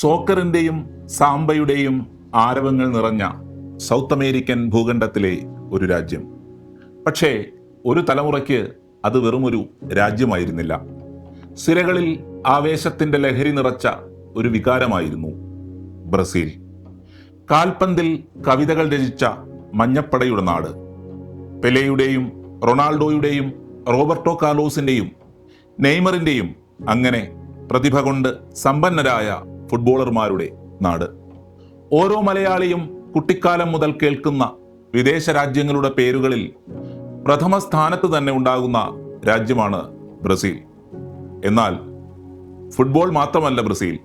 സോക്കറിന്റെയും സാമ്പയുടെയും ആരവങ്ങൾ നിറഞ്ഞ south American ഭൂഖണ്ഡത്തിലെ ഒരു രാജ്യം. പക്ഷേ ഒരു തലമുറയ്ക്ക് അത് വെറുമൊരു രാജ്യമായിരുന്നില്ല. സിരകളിൽ ആവേശത്തിന്റെ ലഹരി നിറച്ച ഒരു വികാരമായിരുന്നു ബ്രസീൽ. കാൽപന്തിൽ കവിതകൾ രചിച്ച മഞ്ഞപ്പടയുടെ നാട്. പെലെയുടെയും റൊണാൾഡോയുടെയും റോബർട്ടോ കാർലോസിന്റെയും നെയ്മറിന്റെയും അങ്ങനെ പ്രതിഭ കൊണ്ട് സമ്പന്നരായ ഫുട്ബോളർമാരുടെ നാട്. ഓരോ മലയാളിയും കുട്ടിക്കാലം മുതൽ കേൾക്കുന്ന വിദേശ രാജ്യങ്ങളുടെ പേരുകളിൽ പ്രഥമ സ്ഥാനത്ത് തന്നെ ഉണ്ടാകുന്ന രാജ്യമാണ് ബ്രസീൽ. എന്നാൽ ഫുട്ബോൾ മാത്രമല്ല ബ്രസീൽ.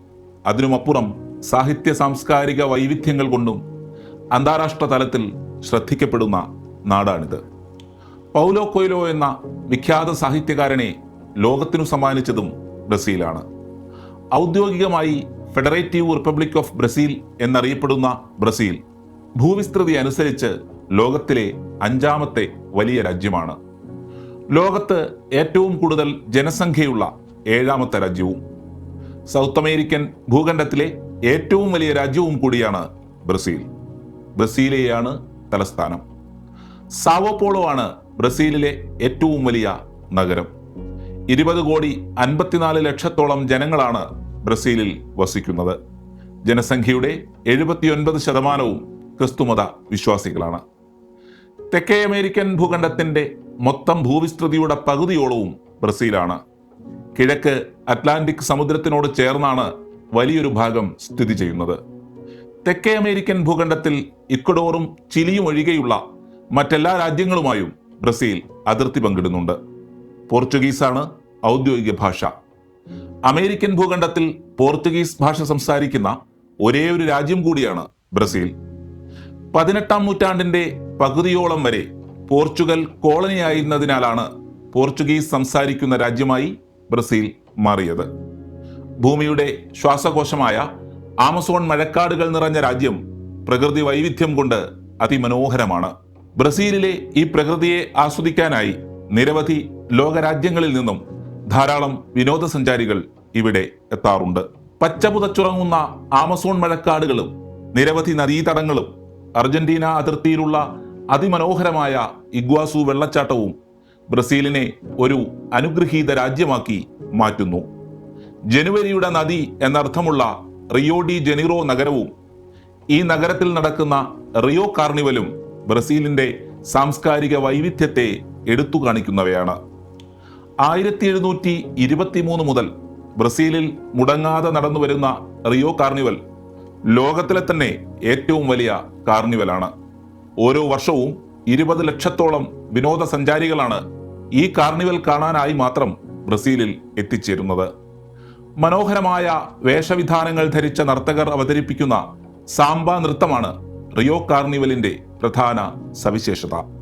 അതിനുമപ്പുറം സാഹിത്യ സാംസ്കാരിക വൈവിധ്യങ്ങൾ കൊണ്ടും അന്താരാഷ്ട്ര തലത്തിൽ ശ്രദ്ധിക്കപ്പെടുന്ന നാടാണിത്. പൗലോ കൊയ്ലോ എന്ന വിഖ്യാത സാഹിത്യകാരനെ ലോകത്തിനു സമ്മാനിച്ചതും ബ്രസീലാണ്. ഔദ്യോഗികമായി ഫെഡറേറ്റീവ് റിപ്പബ്ലിക് ഓഫ് ബ്രസീൽ എന്നറിയപ്പെടുന്ന ബ്രസീൽ ഭൂവിസ്തൃതി അനുസരിച്ച് ലോകത്തിലെ അഞ്ചാമത്തെ വലിയ രാജ്യമാണ്. ലോകത്ത് ഏറ്റവും കൂടുതൽ ജനസംഖ്യയുള്ള ഏഴാമത്തെ രാജ്യവും സൗത്ത് അമേരിക്കൻ ഭൂഖണ്ഡത്തിലെ ഏറ്റവും വലിയ രാജ്യവും കൂടിയാണ് ബ്രസീൽ. ബ്രസീലിയാണ് തലസ്ഥാനം. സാവോപോളോ ആണ് ബ്രസീലിലെ ഏറ്റവും വലിയ നഗരം. ഇരുപത് കോടി അൻപത്തിനാല് ലക്ഷത്തോളം ജനങ്ങളാണ് ബ്രസീലിൽ വസിക്കുന്നത്. ജനസംഖ്യയുടെ എഴുപത്തിയൊൻപത് ശതമാനവും ക്രിസ്തുമത വിശ്വാസികളാണ്. തെക്കേ അമേരിക്കൻ ഭൂഖണ്ഡത്തിന്റെ മൊത്തം ഭൂവിസ്തൃതിയുടെ പകുതിയോളവും ബ്രസീലാണ്. കിഴക്ക് അറ്റ്ലാന്റിക് സമുദ്രത്തിനോട് ചേർന്നാണ് വലിയൊരു ഭാഗം സ്ഥിതി ചെയ്യുന്നത്. തെക്കേ അമേരിക്കൻ ഭൂഖണ്ഡത്തിൽ ഇക്വഡോറും ചിലിയും ഒഴികെയുള്ള മറ്റെല്ലാ രാജ്യങ്ങളുമായും ബ്രസീൽ അതിർത്തി പങ്കിടുന്നുണ്ട്. പോർച്ചുഗീസാണ് ഔദ്യോഗിക ഭാഷ. അമേരിക്കൻ ഭൂഖണ്ഡത്തിൽ പോർത്തുഗീസ് ഭാഷ സംസാരിക്കുന്ന ഒരേ ഒരു രാജ്യം കൂടിയാണ് ബ്രസീൽ. പതിനെട്ടാം നൂറ്റാണ്ടിന്റെ പകുതിയോളം വരെ പോർച്ചുഗൽ കോളനിയായിരുന്നതിനാലാണ് പോർച്ചുഗീസ് സംസാരിക്കുന്ന രാജ്യമായി ബ്രസീൽ മാറിയത്. ഭൂമിയുടെ ശ്വാസകോശമായ ആമസോൺ മഴക്കാടുകൾ നിറഞ്ഞ രാജ്യം പ്രകൃതി വൈവിധ്യം കൊണ്ട് അതിമനോഹരമാണ്. ബ്രസീലിലെ ഈ പ്രകൃതിയെ ആസ്വദിക്കാനായി നിരവധി ലോകരാജ്യങ്ങളിൽ നിന്നും ധാരാളം വിനോദസഞ്ചാരികൾ ഇവിടെ എത്താറുണ്ട്. പച്ചപുതച്ചുറങ്ങുന്ന ആമസോൺ മഴക്കാടുകളും നിരവധി നദീതടങ്ങളും അർജന്റീന അതിർത്തിയിലുള്ള അതിമനോഹരമായ ഇഗ്വാസു വെള്ളച്ചാട്ടവും ബ്രസീലിനെ ഒരു അനുഗ്രഹീത രാജ്യമാക്കി മാറ്റുന്നു. ജനുവരിയുടെ നദി എന്നർത്ഥമുള്ള റിയോ ഡി ജനീറോ നഗരവും ഈ നഗരത്തിൽ നടക്കുന്ന റിയോ കാർണിവലും ബ്രസീലിന്റെ സാംസ്കാരിക വൈവിധ്യത്തെ എടുത്തു കാണിക്കുന്നവയാണ്. ആയിരത്തി എഴുന്നൂറ്റി ഇരുപത്തിമൂന്ന് മുതൽ ബ്രസീലിൽ മുടങ്ങാതെ നടന്നു വരുന്ന റിയോ കാർണിവൽ ലോകത്തിലെ തന്നെ ഏറ്റവും വലിയ കാർണിവലാണ്. ഓരോ വർഷവും ഇരുപത് ലക്ഷത്തോളം വിനോദസഞ്ചാരികളാണ് ഈ കാർണിവൽ കാണാനായി മാത്രം ബ്രസീലിൽ എത്തിച്ചേരുന്നത്. മനോഹരമായ വേഷവിധാനങ്ങൾ ധരിച്ച നർത്തകർ അവതരിപ്പിക്കുന്ന സാമ്പ നൃത്തമാണ് റിയോ കാർണിവലിന്റെ പ്രധാന സവിശേഷത.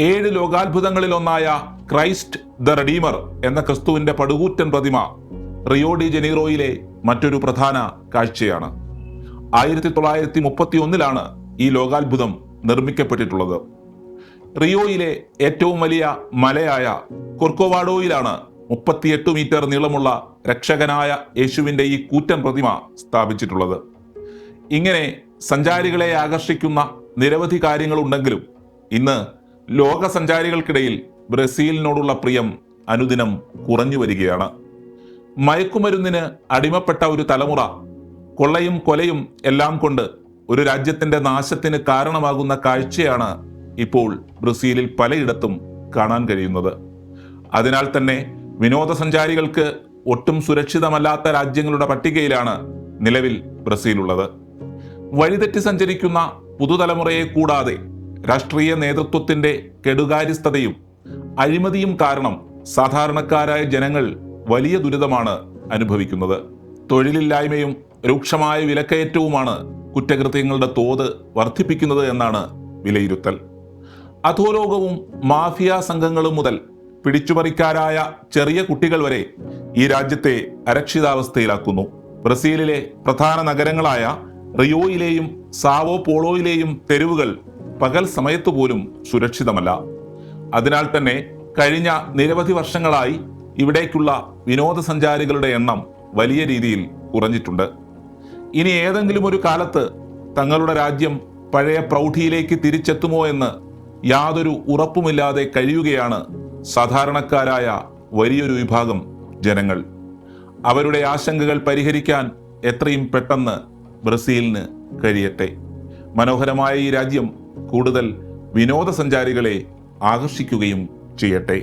ഏഴ് ലോകാത്ഭുതങ്ങളിലൊന്നായ ക്രൈസ്റ്റ് ദ റെഡീമർ എന്ന ക്രിസ്തുവിന്റെ പടുകൂറ്റൻ പ്രതിമ റിയോ ഡി ജനീറോയിലെ മറ്റൊരു പ്രധാന കാഴ്ചയാണ്. ആയിരത്തി തൊള്ളായിരത്തി മുപ്പത്തി ഒന്നിലാണ് ഈ ലോകാത്ഭുതം നിർമ്മിക്കപ്പെട്ടിട്ടുള്ളത്. റിയോയിലെ ഏറ്റവും വലിയ മലയായ കൊർക്കോവാഡോയിലാണ് മുപ്പത്തിയെട്ട് മീറ്റർ നീളമുള്ള രക്ഷകനായ യേശുവിന്റെ ഈ കൂറ്റൻ പ്രതിമ സ്ഥാപിച്ചിട്ടുള്ളത്. ഇങ്ങനെ സഞ്ചാരികളെ ആകർഷിക്കുന്ന നിരവധി കാര്യങ്ങളുണ്ടെങ്കിലും ഇന്ന് ലോക സഞ്ചാരികൾക്കിടയിൽ ബ്രസീലിനോടുള്ള പ്രിയം അനുദിനം കുറഞ്ഞു വരികയാണ്. മയക്കുമരുന്നിന് അടിമപ്പെട്ട ഒരു തലമുറ കൊള്ളയും കൊലയും എല്ലാം കൊണ്ട് ഒരു രാജ്യത്തിന്റെ നാശത്തിന് കാരണമാകുന്ന കാഴ്ചയാണ് ഇപ്പോൾ ബ്രസീലിൽ പലയിടത്തും കാണാൻ കഴിയുന്നത്. അതിനാൽ തന്നെ വിനോദസഞ്ചാരികൾക്ക് ഒട്ടും സുരക്ഷിതമല്ലാത്ത രാജ്യങ്ങളുടെ പട്ടികയിലാണ് നിലവിൽ ബ്രസീലുള്ളത്. വഴിതെറ്റി സഞ്ചരിക്കുന്ന പുതുതലമുറയെ കൂടാതെ രാഷ്ട്രീയ നേതൃത്വത്തിന്റെ കെടുകാര്യസ്ഥതയും അഴിമതിയും കാരണം സാധാരണക്കാരായ ജനങ്ങൾ വലിയ ദുരിതമാണ് അനുഭവിക്കുന്നത്. തൊഴിലില്ലായ്മയും രൂക്ഷമായ വിലക്കയറ്റവുമാണ് കുറ്റകൃത്യങ്ങളുടെ തോത് വർദ്ധിപ്പിക്കുന്നത് എന്നാണ് വിലയിരുത്തൽ. അധോലോകവും മാഫിയ സംഘങ്ങളും മുതൽ പിടിച്ചുപറിക്കാരായ ചെറിയ കുട്ടികൾ വരെ ഈ രാജ്യത്തെ അരക്ഷിതാവസ്ഥയിലാക്കുന്നു. ബ്രസീലിലെ പ്രധാന നഗരങ്ങളായ റിയോയിലെയും സാവോ പോളോയിലെയും തെരുവുകൾ പകൽ സമയത്ത് പോലും സുരക്ഷിതമല്ല. അതിനാൽ തന്നെ കഴിഞ്ഞ നിരവധി വർഷങ്ങളായി ഇവിടേക്കുള്ള വിനോദസഞ്ചാരികളുടെ എണ്ണം വലിയ രീതിയിൽ കുറഞ്ഞിട്ടുണ്ട്. ഇനി ഏതെങ്കിലും ഒരു കാലത്ത് തങ്ങളുടെ രാജ്യം പഴയ പ്രൗഢിയിലേക്ക് തിരിച്ചെത്തുമോ എന്ന് യാതൊരു ഉറപ്പുമില്ലാതെ കഴിയുകയാണ് സാധാരണക്കാരായ വലിയൊരു വിഭാഗം ജനങ്ങൾ. അവരുടെ ആശങ്കകൾ പരിഹരിക്കാൻ എത്രയും പെട്ടെന്ന് ബ്രസീലിന് കഴിയട്ടെ. മനോഹരമായ ഈ രാജ്യം കൂടുതൽ വിനോദസഞ്ചാരികളെ ആകർഷിക്കുകയും ചെയ്യട്ടെ.